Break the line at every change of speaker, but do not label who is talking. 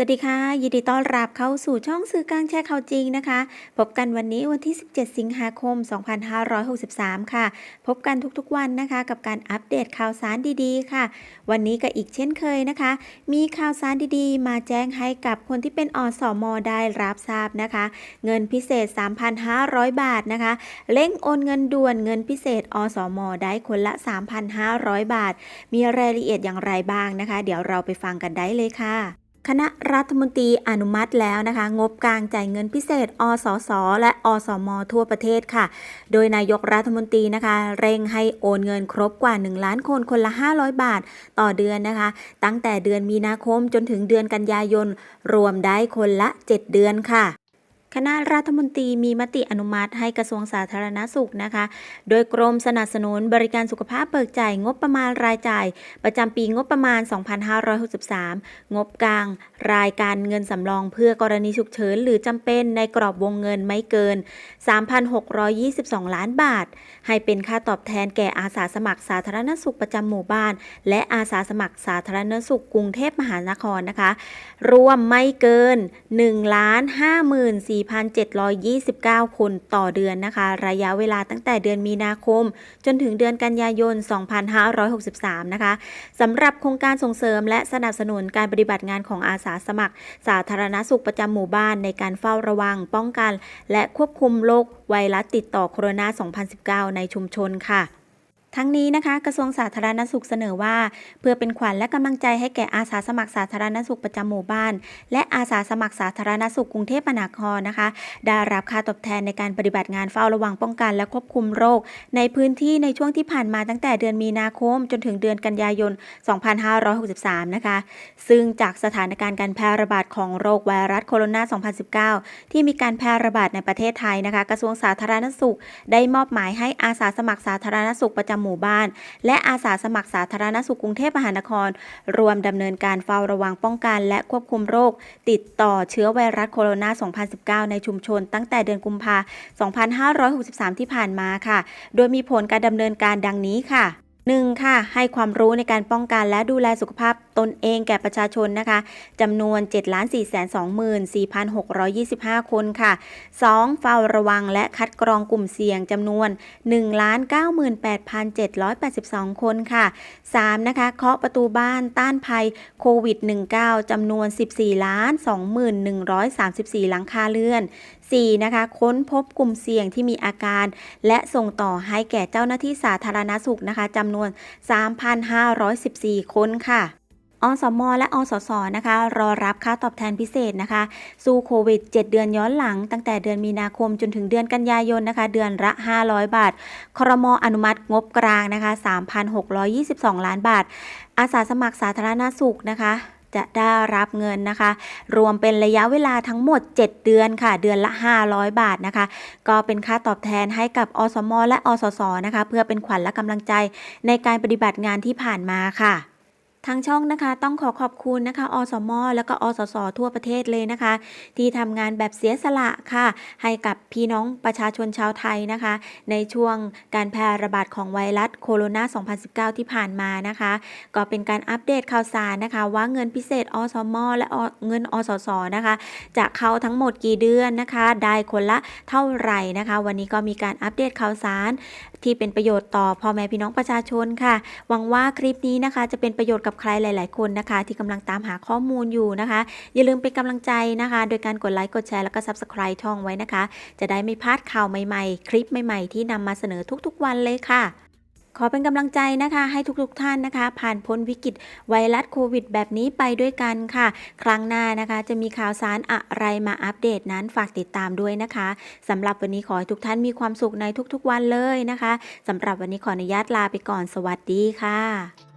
สวัสดีค่ะ ยินดีต้อนรับเข้าสู่ช่องสื่อกลางแชร์ข่าวจริงนะคะ พบกันวันนี้วันที่ 17 สิงหาคม 2563 ค่ะ พบกันทุกๆวันนะคะ กับการอัปเดตข่าวสารดีๆ ค่ะ วันนี้ก็อีกเช่นเคยนะคะ มีข่าวสารดีๆ มาแจ้งให้กับคนที่เป็นอสมได้รับทราบนะคะ เงินพิเศษ 3,500 บาทนะคะเร่งโอนเงินด่วนเงินพิเศษอสมได้คนละ 3,500 บาท มีรายละเอียดอย่างไรบ้างนะคะ เดี๋ยวเราไปฟังกันได้เลยค่ะ คณะรัฐมนตรีอนุมัติแล้วนะคะ งบกลางจ่ายเงินพิเศษ อสส และอสม ทั่วประเทศค่ะ โดยนายกรัฐมนตรีนะคะ เร่งให้โอนเงินครบกว่า 1 ล้านคนคนละ 500 บาทต่อเดือนนะคะ ตั้งแต่เดือนมีนาคมจนถึงเดือนกันยายน รวมได้คนละ 7 เดือนค่ะ คณะรัฐมนตรีมีมติอนุมัติให้กระทรวงสาธารณสุขนะคะ โดยกรมสนับสนุนบริการสุขภาพเบิกจ่ายงบประมาณรายจ่าย ประจำปีงบประมาณ 2563 งบกลาง รายการเงินสำรองเพื่อกรณีฉุกเฉินหรือจำเป็นในกรอบวงเงินไม่เกิน 3,622 ล้านบาท ให้เป็นค่าตอบแทนแก่อาสาสมัครสาธารณสุขประจำหมู่บ้าน และอาสาสมัครสาธารณสุขกรุงเทพมหานครนะคะ รวมไม่เกิน1 5 4,729 คนต่อเดือนนะคะ ระยะเวลาตั้งแต่เดือนมีนาคม จนถึงเดือนกันยายน 2563 นะคะสำหรับโครงการส่งเสริมและสนับสนุนการปฏิบัติงานของอาสาสมัคร สาธารณสุขประจำหมู่บ้านในการเฝ้าระวัง ป้องกัน และควบคุมโรคไวรัสติดต่อโคโรนา 2019 ในชุมชนค่ะ ทั้งนี้นะคะ กระทรวงสาธารณสุขเสนอว่า เพื่อเป็นขวัญและกำลังใจให้แก่อาสาสมัครสาธารณสุขประจำหมู่บ้าน และอาสาสมัครสาธารณสุขกรุงเทพมหานครนะคะ ได้รับค่าตอบแทนในการปฏิบัติงานเฝ้าระวังป้องกันและควบคุมโรค ในพื้นที่ในช่วงที่ผ่านมาตั้งแต่เดือนมีนาคม จนถึงเดือนกันยายน 2563 นะคะ ซึ่งจากสถานการณ์การแพร่ระบาดของโรคไวรัสโคโรนา 2019 ที่มีการแพร่ระบาดในประเทศไทยนะคะ กระทรวงสาธารณสุข ได้มอบหมายให้อาสาสมัครสาธารณสุขประจำหมู่บ้าน และอาสาสมัครสาธารณสุขกรุงเทพมหานคร รวมดำเนินการเฝ้าระวังป้องกัน และควบคุมโรค ติดต่อเชื้อไวรัสโคโรนา 2019 ในชุมชน ตั้งแต่เดือนกุมภา2563 ที่ผ่านมาค่ะ โดยมีผลการดำเนินการดังนี้ค่ะ 1. ค่ะ ให้ความรู้ในการป้องกันและดูแลสุขภาพ ตนเองแก่ประชาชนนะคะจำนวน 7,424,625 คนค่ะ 2. เฝ้าระวังและคัดกรองกลุ่มเสี่ยงจำนวน 1,98,782 คนค่ะ 3. นะคะเคาะประตูบ้านต้านภัยโควิด -19 จำนวน 14 ล้าน 2134 หลังคาเรือน 4. นะคะค้นพบกลุ่มเสี่ยงที่มีอาการ และส่งต่อให้แก่เจ้าหน้าที่สาธารณสุขนะคะจำนวน 3,514 คนค่ะ อสมและอสสนะคะ รอรับค่าตอบแทนพิเศษนะคะ สู้โควิด 7 เดือนย้อนหลัง ตั้งแต่เดือนมีนาคมจนถึงเดือนกันยายนนะคะ เดือนละ 500 บาท ครมอนุมัติงบกลางนะคะ 3,622 ล้านบาท อาสาสมัครสาธารณสุขนะคะจะได้รับเงินนะคะ รวมเป็นระยะเวลาทั้งหมด 7 เดือนค่ะ เดือนละ 500 บาทนะคะ ก็เป็นค่าตอบแทนให้กับอสม และอสสนะคะ เพื่อเป็นขวัญและกำลังใจในการปฏิบัติงานที่ผ่านมาค่ะ ทางช่องนะคะต้องขอขอบคุณนะคะ อสม แล้วก็อสส ทั่วประเทศเลยนะคะ ที่ทำงานแบบเสียสละค่ะ ให้กับพี่น้องประชาชนชาวไทยนะคะ ในช่วงการแพร่ระบาดของไวรัสโคโรนา 2019 ที่ผ่านมานะคะ ก็เป็นการอัปเดตข่าวสารนะคะ ว่าเงินพิเศษ อสม และเงินอสส นะคะ จะเข้าทั้งหมดกี่เดือนนะคะ ได้คนละเท่าไหร่นะคะ วันนี้ก็มีการอัปเดตข่าวสารที่เป็นประโยชน์ต่อพ่อแม่พี่น้องประชาชนค่ะ หวังว่าคลิปนี้นะคะ จะเป็นประโยชน์กับใครหลาย ๆ คนนะคะ ที่กำลังตามหาข้อมูลอยู่นะคะ อย่าลืมเป็นกำลังใจนะคะ โดยการกดไลค์กดแชร์แล้วก็ Subscribe ช่องไว้นะคะ จะได้ไม่พลาดข่าวใหม่ ๆ คลิปใหม่ ๆ ที่นำมาเสนอทุก ๆ วันเลยค่ะขอเป็นกำลังใจนะคะให้ทุกๆท่านนะคะ ผ่านพ้นวิกฤตไวรัสโควิด แบบนี้ไปด้วยกันค่ะ ครั้งหน้านะคะจะมีข่าวสารอะไรมาอัปเดตนั้นฝากติดตามด้วยนะคะสำหรับวันนี้ขอให้ทุกท่านมีความสุขในทุกๆวันเลยนะคะสำหรับวันนี้ขออนุญาตลาไปก่อนสวัสดีค่ะ